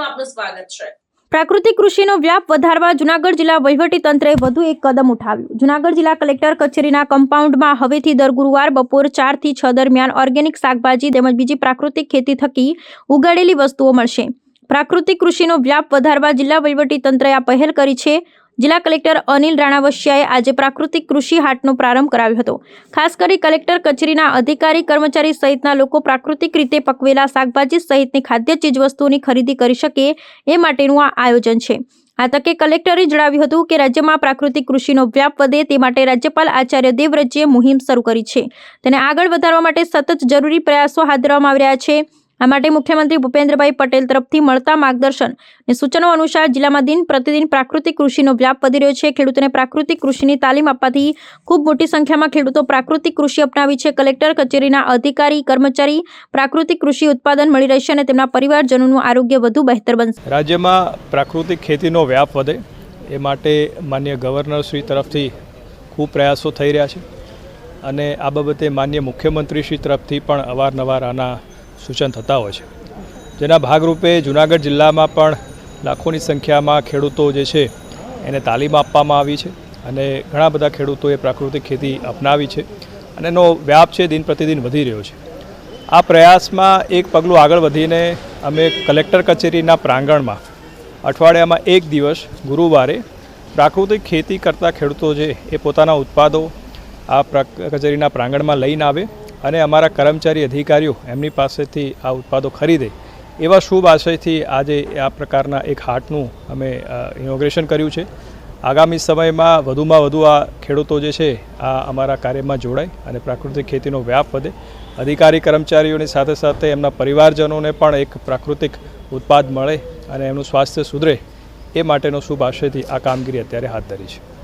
ન્યૂઝમાં આપનું સ્વાગત છે. પ્રાકૃતિક કૃષિનો વ્યાપ વધારવા જુનાગઢ જિલ્લા વહીવટી તંત્રે વધુ એક કદમ ઉઠાવ્યું. જુનાગઢ જિલ્લા કલેક્ટર કચેરીના કમ્પાઉન્ડમાં હવેથી દર ગુરુવાર બપોર ચારથી છ દરમિયાન ઓર્ગેનિક શાકભાજી તેમજ બીજી પ્રાકૃતિક ખેતી થકી ઉગાડેલી વસ્તુઓ મળશે. પ્રાકૃતિક કૃષિનો વ્યાપ વધારવા જિલ્લા વહીવટી તંત્રે આ પહેલ કરી છે. જિલ્લા કલેક્ટર અનિલ રાણાવશિયાએ આજે પ્રાકૃતિક કૃષિ હાટનો પ્રારંભ કરાવ્યો હતો. ખાસ કરી કલેક્ટર કચેરીના અધિકારી, કર્મચારી સહિતના લોકો પ્રાકૃતિક રીતે પકવેલા શાકભાજી સહિતની ખાદ્ય ચીજવસ્તુઓની ખરીદી કરી શકે એ માટેનું આ આયોજન છે. આ તકે કલેક્ટરે જણાવ્યું હતું કે રાજ્યમાં પ્રાકૃતિક કૃષિનો વ્યાપ વધે તે માટે રાજ્યપાલ આચાર્ય દેવવ્રતજીએ મુહિમ શરૂ કરી છે. તેને આગળ વધારવા માટે સતત જરૂરી પ્રયાસો હાથ ધરવામાં આવી રહ્યા છે. આ માટે મુખ્યમંત્રી ભૂપેન્દ્રભાઈ પટેલ તરફથી મળતા માર્ગદર્શન અને સૂચનો અનુસાર જિલ્લામાં દિન પ્રતિદિન પ્રાકૃતિક કૃષિનો વ્યાપ વધી રહ્યો છે. ખેડૂતોને પ્રાકૃતિક કૃષિની તાલીમ આપવાથી ખૂબ મોટી સંખ્યામાં ખેડૂતો પ્રાકૃતિક કૃષિ અપનાવી છે. કલેક્ટર, કચેરીના અધિકારી, કર્મચારી પ્રાકૃતિક કૃષિ ઉત્પાદન મળી રહેશે અને તેમના પરિવારજનોનું આરોગ્ય વધુ બહેતર બનશે. રાજ્યમાં પ્રાકૃતિક ખેતીનો વ્યાપ વધે એ માટે માન્ય ગવર્નરશ્રી તરફથી ખૂબ પ્રયાસો થઈ રહ્યા છે. અને આ બાબતે માન્ય મુખ્યમંત્રીશ્રી તરફથી પણ અવારનવાર આના સૂચન થતા હોય છે. જેના ભાગરૂપે જુનાગઢ જિલ્લામાં પણ લાખોની સંખ્યામાં ખેડૂતો જે છે, એને તાલીમ આપવામાં આવી છે અને ઘણા બધા ખેડૂતોએ પ્રાકૃતિક ખેતી અપનાવી છે અને એનો વ્યાપ છે, દિન પ્રતિદિન વધી રહ્યો છે. આ પ્રયાસમાં એક પગલું આગળ વધીને અમે કલેક્ટર કચેરીના પ્રાંગણમાં અઠવાડિયામાં એક દિવસ, ગુરુવારે પ્રાકૃતિક ખેતી કરતા ખેડૂતો છે એ પોતાના ઉત્પાદો આ કચેરીના પ્રાંગણમાં લઈને આવે અને અમારા કર્મચારી અધિકારીઓ એમની પાસેથી આ ઉત્પાદો ખરીદે, એવા શુભ આશયથી આજે આ પ્રકારના એક હાટનું અમે ઇનોગ્રેશન કર્યું છે. આગામી સમયમાં વધુમાં વધુ આ ખેડૂતો જે છે, આ અમારા કાર્યમાં જોડાય અને પ્રાકૃતિક ખેતીનો વ્યાપ વધે. અધિકારી કર્મચારીઓની સાથે સાથે એમના પરિવારજનોને પણ એક પ્રાકૃતિક ઉત્પાદ મળે અને એમનું સ્વાસ્થ્ય સુધરે, એ માટેનો શુભ આશયથી આ કામગીરી અત્યારે હાથ ધરી છે.